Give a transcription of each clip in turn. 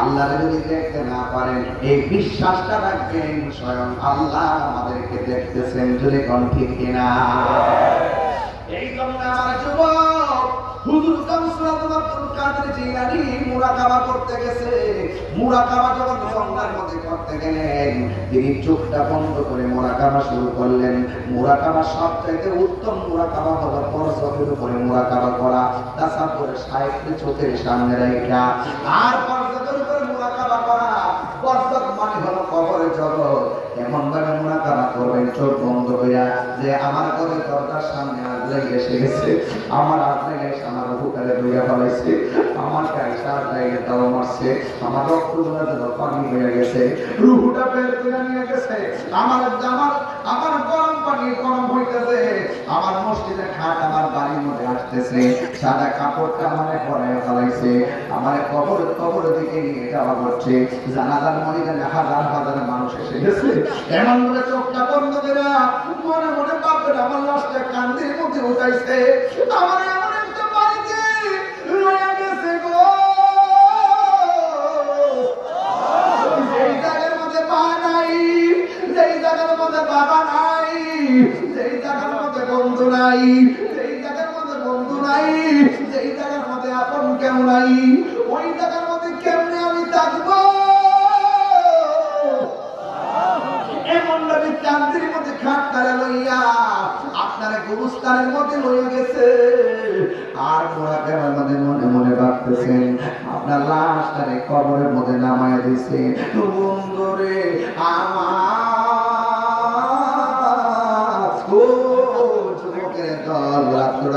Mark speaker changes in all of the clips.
Speaker 1: আল্লাহ যদি দেখতে না পারেন, এই বিশ্বাসটা রাখবেন স্বয়ং আল্লাহ আমাদেরকে দেখতেছেন যদি কোন ঠিক কিনা? এই আমার যুবক, হুজুর কাদের মুরাকাবা করতে গেছে। মুরাকাবা যখন জঙ্গলের মধ্যে করতে গেলেন, তিনি চোখটা বন্ধ করে মুরাকাবা শুরু করলেন। মুরাকাবা সবচাইতে উত্তম মুরাকাবা হলো পরশকের উপরে মুরাকাবা করা, তাছাড়া সাহিত্য চোখের সামনে রেখা আর পরশকের উপরে মুরাকাবা করা পরশক মানে হলো কবরের জগৎ এমন মুরাকাবা করবেন চোখ বন্ধ কইরা যে আমার ঘরের দরজার সামনে আজলে এসে গেছে, আমার আজলে এসে আমার বুকারে দুইয়া ফলাইছে, আমার কাইসা আজলে তাও মারছে, আমার রক্তগুলা যেন পানি হয়ে গেছে, রুহুটা বের করে নিয়ে গেছে, আমার আমার আমার গরম পানি গরম হইতেছে, আমার মসজিদের খাট আমার বাড়ির মধ্যে আসতেছে, সাদা কাপড়টা আমার পরে ফলাইছে আমার কবর কবর দিকে নিয়ে যাওয়া করছে জানাজার ময়দানে হাজার হাজার মানুষ এসে গেছে। এমন করে চোখটা বন্ধ করে মনে মনে বাপের আমার লাশটা কান্দির মধ্যে উঠাইছে। আমার এমন একটা বাড়িতে রয়ে গেছে গো। বাবা নাই বন্ধু নাই, যেই জায়গার মধ্যে বন্ধু নাই, যেই জায়গার মধ্যে আপন কেউ নাই। ওই জায়গার মধ্যে কেমনে আমি এমন ভাবে মধ্যে খাটটারে লইয়া আপনারা মধ্যে লইয়া গেছে। আর মোরা কেমন মধ্যে মনে মনে ভাবতেছেন? আপনার লাশটারে কবরের মধ্যে নামায়া দিছে বন্ধুরে আমার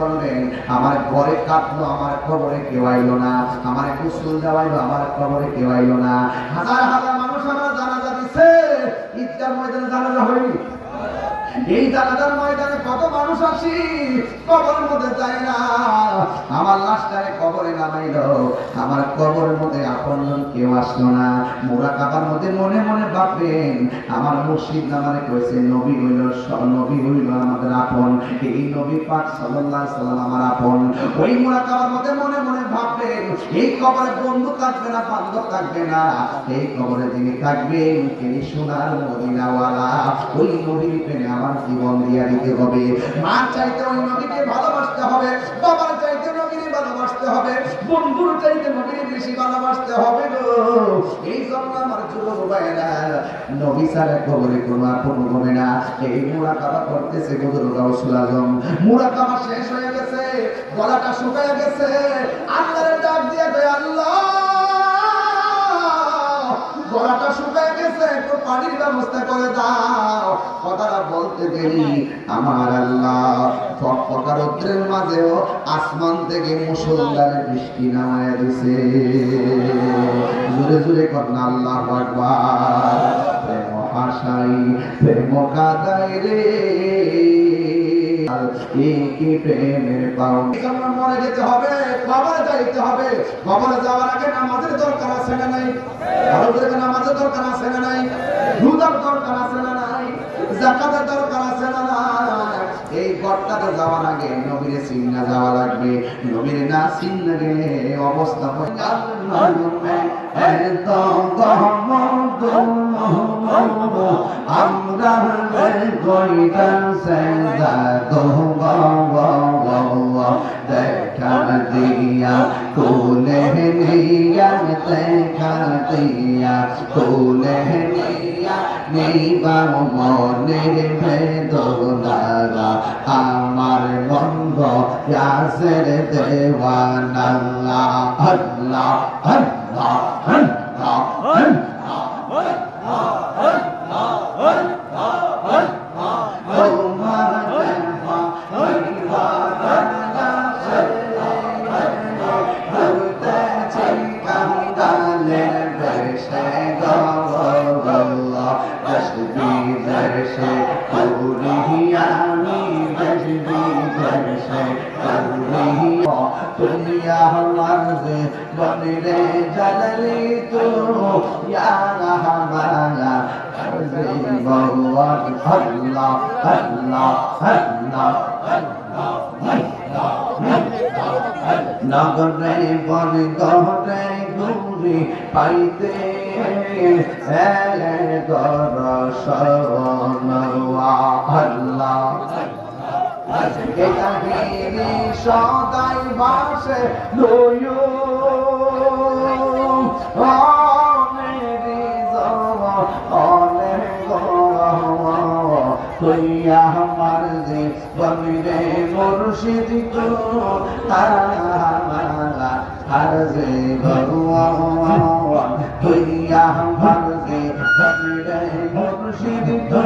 Speaker 1: বললেন, আমার ঘরে কাঁদলো, আমার খবরে কেউ আইলো না। আমার কুসুল দেওয়াইলো, আমার খবরে কেউ আইলো না। হাজার হাজার মানুষ আমার জানাজা দিচ্ছে ঈদগার ময়দানে জানাজা হয়নি। এই জানাজার ময়দানে কত মানুষ আসি কবরের মধ্যে যায় না। আমার লাশটারে কবরে নামাইল আমার কবরের মধ্যে আপন কেউ আসলো না। মোরা কাবার মধ্যে মনে মনে ভাববেন, আমার মুর্শিদ নামারে কইছে, নবী হইল নবী হইল আমাদের আপন। এই নবী পাক সাল্লাল্লাহু সাল্লাম আমার আপন। ওই মোরা কাবার মধ্যে মনে মনে ভাববেন, এই কবরে বন্ধু থাকবে না, বান্ধব থাকবে না। এই কবরে যিনি থাকবেন, তিনি সোনার মদিনাওয়ালা। ওই নবীর প্রেমে আমার জীবন দিয়া দিতে হবে। মা চাইতে ওই নবীকে ভালোবাসতে হবে, বাবার চাইতে নবীকে ভালোবাসতে হবে, বন্ধুর চাইতে নবীকে বেশি ভালোবাসতে হবে গো। এই জন্য আমার যুবক ভাইয়েরা, নবী ছাড়া কবরে কোনো আপন হবে না। এই মুড়া কাবা করতেছে গুজর গাউসুল আজম। মুড়া কাবা শেষ হয়ে গেছে, গলাটা শুকায় গেছে। আল্লাহর ডাক দিয়ে কয়, আল্লাহ! গলাটা শুকায় গেছে, একটু পানির ব্যবস্থা করে দাও। কথাটা বলতে দেরি। আমার আল্লাহ ফটফটা মাঝেও আসমান থেকে মুসলধারে বৃষ্টি নামায় দিছে। জোরে জোরে কন্যা আল্লাহ আকবার। প্রেম হাসাই প্রেম কাদাই রে। মরে যেতে হবে, কবরে যাইতে হবে। কবরে যাওয়ার আগে নামাজের দরকার আছে না নাই? নামাজের দরকার আছে না নাই? রোজার দরকার আছে না নাই? জাকাতের দরকার আছে না এই ঘরটাতে যাওয়ার আগে নবীরে সিন্না যাওয়া লাগবে। নবীরে না সিন্না গেলে। অবস্থা হয় আমরা গইটা সেজা দো দেখা দিয়া কোলে নিয়া দেখা দিয়া কোলে নিয়া নিবা মনে বেদনারা আমার বন্ধ ইয়াসের দেওয়ানা আল্লাহ আল্লাহ আল্লাহ আল্লাহ তোমার দেখা ঘুরতেছি তুমি আমার যে বনিরে জালালি তো নগরে বন গহরে ঘুরি পাইতে গর আল্লাহ কাহিনী সদাই বাসে লয়ো তুইয়া আমার যে বমিরে মুর্শিদ তারা আর যে ভগবান তুইয়া আমার যে বমিরে মুর্শিদ তো